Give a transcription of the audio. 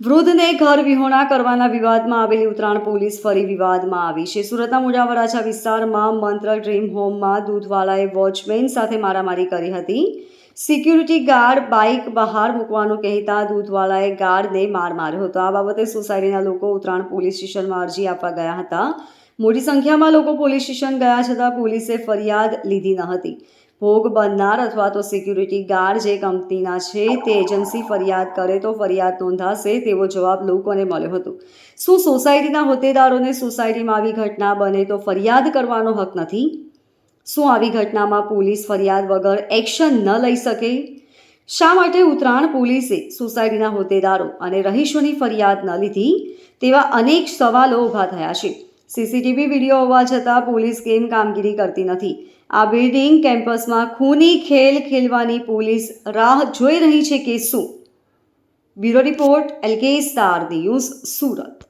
વૃદ્ધને ઘર વિહોણા કરવાના વિવાદમાં આવેલી ઉત્તરાયણ પોલીસ ફરી વિવાદમાં આવી છે. સુરતના વરાછા વિસ્તારમાં મંત્ર ડ્રીમ હોમમાં દૂધવાળાએ વોચમેન સાથે મારામારી કરી હતી. સિક્યુરિટી ગાર્ડ બાઇક બહાર મૂકવાનું કહેતા દૂધવાળાએ ગાર્ડને માર માર્યો હતો. આ બાબતે સોસાયટીના લોકો ઉત્તરાયણ પોલીસ સ્ટેશનમાં અરજી આપવા ગયા હતા. મોટી સંખ્યામાં લોકો પોલીસ સ્ટેશન ગયા છતાં પોલીસે ફરિયાદ લીધી ન હતી. ભોગ બનનાર અથવા તો સિક્યુરિટી ગાર્ડ જે કંપનીના છે તે એજન્સી ફરિયાદ કરે તો ફરિયાદ નોંધાશે તેવો જવાબ લોકોને મળ્યો હતો. શું સોસાયટીના હોદ્દેદારોને સોસાયટીમાં આવી ઘટના બને તો ફરિયાદ કરવાનો હક નથી? શું આવી ઘટનામાં પોલીસ ફરિયાદ વગર એક્શન ન લઈ શકે? શા માટે ઉત્તરાયણ પોલીસે સોસાયટીના હોદ્દેદારો અને રહીશોની ફરિયાદ ન લીધી? તેવા અનેક સવાલો ઊભા થયા છે. સીસીટીવી વીડિયો હોવા છતાં પોલીસ કેમ કામગીરી કરતી નથી? આ બિલ્ડિંગ કેમ્પસમાં ખૂની ખેલ ખેલવાની પોલીસ રાહ જોઈ રહી છે કે શું? Bureau report LK star news Surat.